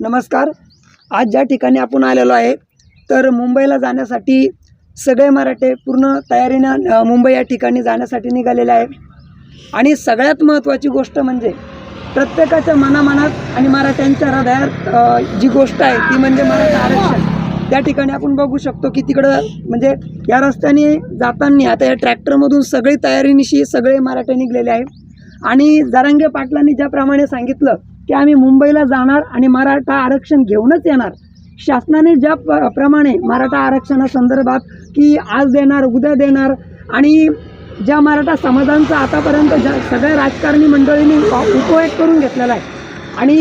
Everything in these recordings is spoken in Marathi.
नमस्कार. आज ज्या ठिकाणी आपण आलेलो आहे तर मुंबईला जाण्यासाठी सगळे मराठे पूर्ण तयारीनं मुंबई या ठिकाणी जाण्यासाठी निघालेले आहे आणि सगळ्यात महत्त्वाची गोष्ट म्हणजे प्रत्येकाच्या मनामनात आणि मराठ्यांच्या हृदयात जी गोष्ट आहे ती म्हणजे मराठा आरक्षण. त्या ठिकाणी आपण बघू शकतो की तिकडं म्हणजे या रस्त्याने जाताना आता या ट्रॅक्टरमधून सगळी तयारीनिशी सगळे मराठे निघलेले आहे आणि जारंगे पाटलांनी ज्याप्रमाणे सांगितलं की आम्ही मुंबईला जाणार आणि मराठा आरक्षण घेऊनच येणार. शासनाने ज्या प प्रमाणे मराठा आरक्षणासंदर्भात की आज देणार उद्या देणार आणि ज्या मराठा समाजांचा आतापर्यंत ज्या सगळ्या राजकारणी मंडळींनी उपयोग करून घेतलेला आहे आणि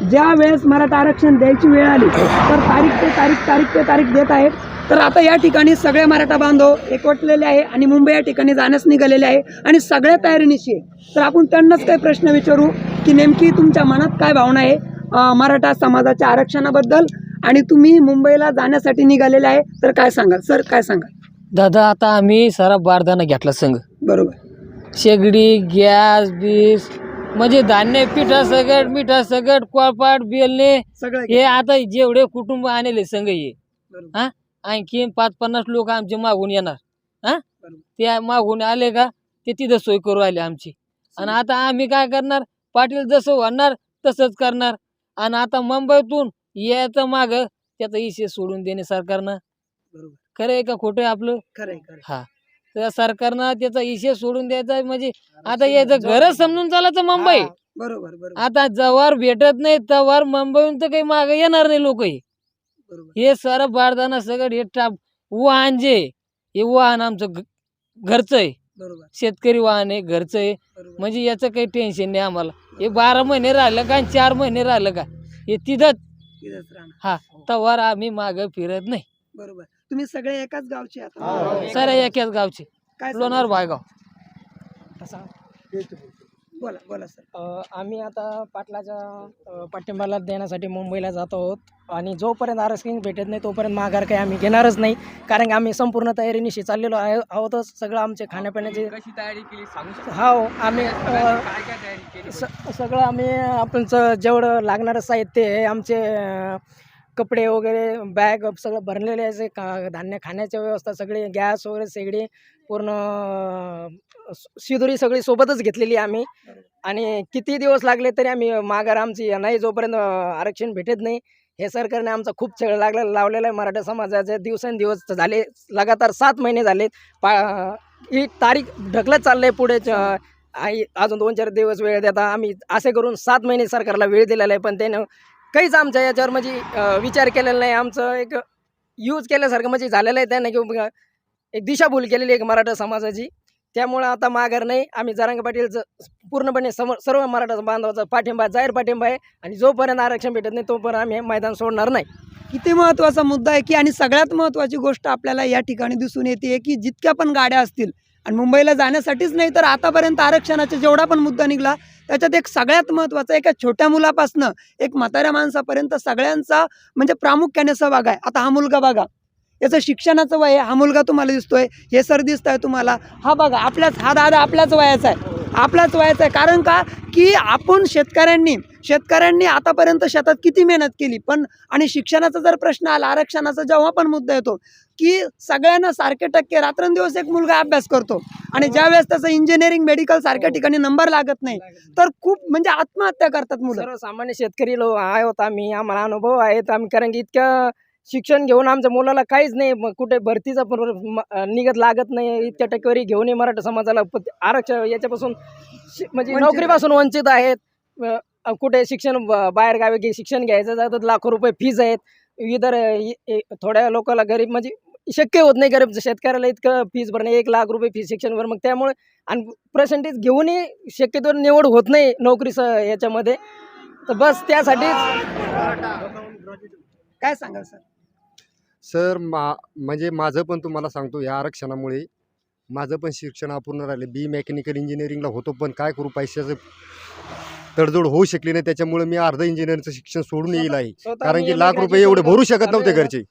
ज्या वेळेस मराठा आरक्षण द्यायची वेळ आली तर तारीख ते तारीख तारीख ते तारीख देत आहेत. तर आता या ठिकाणी सगळे मराठा बांधव एकवटलेले आहे आणि मुंबई या ठिकाणी जाण्यास निघालेले आहे आणि सगळ्या तयारीनिशी आहे. तर आपण त्यांनाच काही प्रश्न विचारू की नेमकी तुमच्या मनात काय भावना आहे मराठा समाजाच्या आरक्षणाबद्दल आणि तुम्ही मुंबईला जाण्यासाठी निघालेले आहे तर काय सांगाल? सर काय सांगाल? दादा आता आम्ही सारा बारदाना घेतला संघ. बरोबर. शेगडी गॅस बीस म्हणजे धान्य पिठा सगट मिठा सगट कोळपाट बेलणे सगळं हे आता जेवढे कुटुंब आणले संघ हे. बरोबर. हा? आणखी पाच पन्नास लोक आमचे मागून येणार. हा. ते मागून आले का ते तिथं सोय करू आले आमची. आणि आता आम्ही काय करणार? पाटील जसं म्हणणार तसंच करणार. आणि आता मुंबईतून यायचं माग त्याचा इशे सोडून देणे सरकारनं. बरोबर. खरं आहे का खोटं आहे आपलं? खरं. हा. तर सरकारनं त्याचा इशे सोडून द्यायचा म्हणजे आता याचं घरच समजून चालायचं मुंबई. बरोबर आता जवार भेटत नाही तवार मुंबईहून तर काही मागे येणार नाही लोक बरोबर हे सारं बारदाना सगळं हे टाप वाहन जे हे वाहन आमचं घ- घरचं आहे. बरोबर. शेतकरी वाहन आहे घरचं आहे. बरोबर. म्हणजे याचं काही टेन्शन नाही आम्हाला. हे बारा महिने राहिलं का आणि चार महिने राहिलं का? हे तिथंच. तिथंच राहणार. हा तवार आम्ही मागं फिरत नाही. बरोबर. तुम्ही सगळे एकाच गावचे आता साऱ्या एकाच गावचे. काय लोणार सांगाल? बोला बोला सर. आम्ही आता पाटलाच्या पाठिंबाला देण्यासाठी मुंबईला जात आहोत. आणि जोपर्यंत आरक्षण भेटत नाही तोपर्यंत माघार काही आम्ही घेणारच नाही. कारण की आम्ही संपूर्ण तयारीनिशी चाललेलो आहे आहोतच. सगळं आमचे खाण्यापिण्याचे कशी तयारी केली? सांगू हो आम्ही सगळं आम्ही आपणचं जेवढं लागणारं साहित्य आहे आमचे कपडे वगैरे बॅग सगळं भरलेले आहे का धान्य खाण्याच्या व्यवस्था सगळी गॅस वगैरे सगळी पूर्ण शिदोरी सगळी सोबतच घेतलेली आहे आम्ही. आणि किती दिवस लागले तरी आम्ही माघार आमची नाही जोपर्यंत आरक्षण भेटत नाही. हे सरकारने आमचा खूप छळ लागला लावलेला आहे मराठा समाजाचे. दिवसेंदिवस झाले लगातार सात महिने झाले पा ही तारीख ढकलत चाललं आहे पुढे अजून दोन चार दिवस वेळ देता. आम्ही असे करून सात महिने सरकारला वेळ दिलेला आहे पण त्यानं काहीच आमच्या याच्यावर म्हणजे विचार केलेला नाही. आमचं एक यूज केल्यासारखं म्हणजे झालेलं आहे त्यांना किंवा एक दिशाभूल केलेली आहे मराठा समाजाची. त्यामुळं आता माघार नाही. आम्ही जरांग पाटीलचं पूर्णपणे सम सर्व मराठा बांधवाचा पाठिंबा जाहीर पाठिंबा आहे. आणि जोपर्यंत आरक्षण भेटत नाही तोपर्यंत आम्ही हे मैदान सोडणार नाही. किती महत्त्वाचा मुद्दा आहे की आणि सगळ्यात महत्त्वाची गोष्ट आपल्याला या ठिकाणी दिसून येते की जितक्या पण गाड्या असतील आणि मुंबईला जाण्यासाठीच नाही तर आतापर्यंत आरक्षणाचा जेवढा पण मुद्दा निघला त्याच्यात एक सगळ्यात महत्त्वाचा एका छोट्या मुलापासनं एक म्हाताऱ्या माणसापर्यंत सगळ्यांचा म्हणजे प्रामुख्याने सहभाग आहे. आता हा मुलगा बघा याचं शिक्षणाचं वय आहे. हा मुलगा तुम्हाला दिसतोय हे सर दिसत आहे तुम्हाला. हा बघा आपल्याच हा दादा आपल्याच वयाचा आहे. आपल्याच वयाचा आहे. कारण का? की आपण शेतकऱ्यांनी शेतकऱ्यांनी आतापर्यंत शेतात किती मेहनत केली? पण आणि शिक्षणाचा जर प्रश्न आला आरक्षणाचा जेव्हा पण मुद्दा येतो की सगळ्यांना सारखे टक्के रात्रंदिवस एक मुलगा अभ्यास करतो आणि ज्यावेळेस त्याचं इंजिनिअरिंग मेडिकल सारख्या ठिकाणी नंबर लागत नाही तर खूप म्हणजे आत्महत्या करतात मुलं. सर्वसामान्य शेतकरी लोक आहोत आम्ही आम्हाला अनुभव आहेत आम्ही कारण की इतकं शिक्षण घेऊन आमच्या मुलाला काहीच नाही कुठे भरतीचा निघत लागत नाही इतक्या टक्केवारी घेऊनही मराठा समाजाला आरक्षण याच्यापासून म्हणजे नोकरीपासून वंचित आहेत. कुठे शिक्षण ब- बाहेर गावी शिक्षण घ्यायचं जातं तर लाखो रुपये फीज आहेत. इतर थोड्या लोकांना गरीब म्हणजे शक्य होत नाही गरीब शेतकऱ्याला इतकं फीज भरणे एक लाख रुपये फीज शिक्षण भर मग त्यामुळे आणि पर्सेंटेज घेऊनही शक्यतो निवड होत नाही नोकरीस याच्यामध्ये. तर बस त्यासाठीच काय सांगाल सर? सर मा म्हणजे माझं पण तुम्हाला सांगतो या आरक्षणामुळे माझं पण शिक्षण अपूर्ण राहिलं. बी मेकॅनिकल इंजिनिअरिंगला होतो पण काय करू पैशाचं तडजोड होऊ शकली नाही त्याच्यामुळे मी अर्ध इंजिनिअरिंगचं शिक्षण सोडून येईल आहे. कारण की लाख रुपये एवढे भरू शकत नव्हते. घरचे.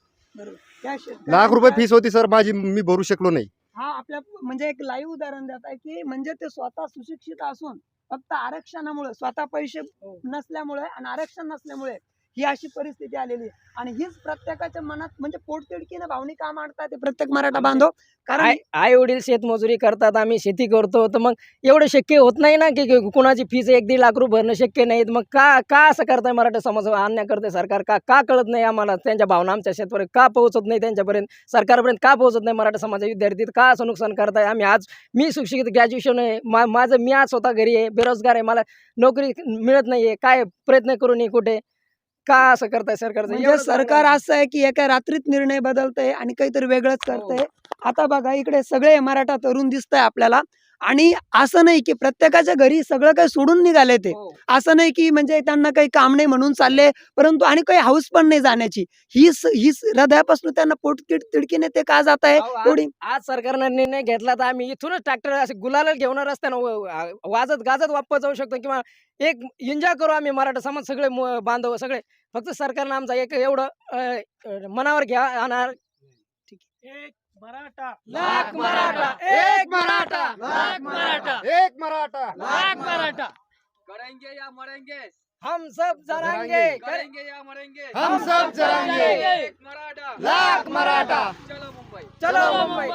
लाख रुपये फीस होती सर माझी मी भरू शकलो नाही. हा आपल्या म्हणजे एक लाईव्ह उदाहरण देत आहे की म्हणजे ते स्वतः सुशिक्षित असून फक्त आरक्षणामुळे स्वतः पैसे नसल्यामुळे आणि आरक्षण नसल्यामुळे ही अशी परिस्थिती आलेली आहे. आणि हीच प्रत्येकाच्या मनात म्हणजे पोटतिडकीने भावनिका मांडतात ते प्रत्येक मराठा बांधव. कारण आई वडील शेतमजुरी करतात आम्ही शेती करतो तर मग एवढं शक्य होत नाही ना की की कुणाची फीस एक दीड लाख रुपये भरणं शक्य नाही. मग का का असं करताय मराठा समाज? अन्याय करते सरकार. का का कळत नाही आम्हाला? त्यांच्या भावना आमच्या शेतपर्यंत का पोहोचत नाही त्यांच्यापर्यंत? सरकारपर्यंत का पोहोचत नाही मराठा समाज? विद्यार्थी का असं नुकसान करताय? आम्ही आज मी सुशिक्षित ग्रॅज्युएशन आहे. मा माझं मी आज स्वतः घरी आहे. बेरोजगार आहे. मला नोकरी मिळत नाही आहे काय प्रयत्न करून कुठे? का असं करताय सरकारचं? म्हणजे एवढं सरकार असं आहे की एका रात्रीत निर्णय बदलतंय आणि काहीतरी वेगळंच करतंय. आता बघा इकडे सगळे मराठा तरुण दिसतंय आपल्याला. आणि असं नाही की प्रत्येकाच्या घरी सगळं काही सोडून निघाले ते. हो. असं नाही की म्हणजे त्यांना काही काम नाही म्हणून चालले परंतु आणि काही हाऊस पण नाही जाण्याची. ही ही हृदयापासून त्यांना पोट तिड तिडकीने ते का जात आहे आज- एवढी? आज सरकारनं निर्णय घेतला तर आम्ही इथूनच ट्रॅक्टर असे गुलाल घेऊन रस्त्यानं वाजत गाजत वापस जाऊ शकतो किंवा एक एन्जॉय करू आम्ही मराठा समाज सगळे मु- बांधव सगळे. फक्त सरकारनं आमचा एक एवढं मनावर घ्या आणि. एक मराठा. लाख मराठा. एक मराठा. लाख मराठा. एक मराठा. लाख मराठा. करेंगे या मरेंगे. हम सब जरांगे. करेंगे या मरेंगे. हम सब जरांगे. एक मराठा. लाख मराठा. चलो मुंबई. चलो मुंबई.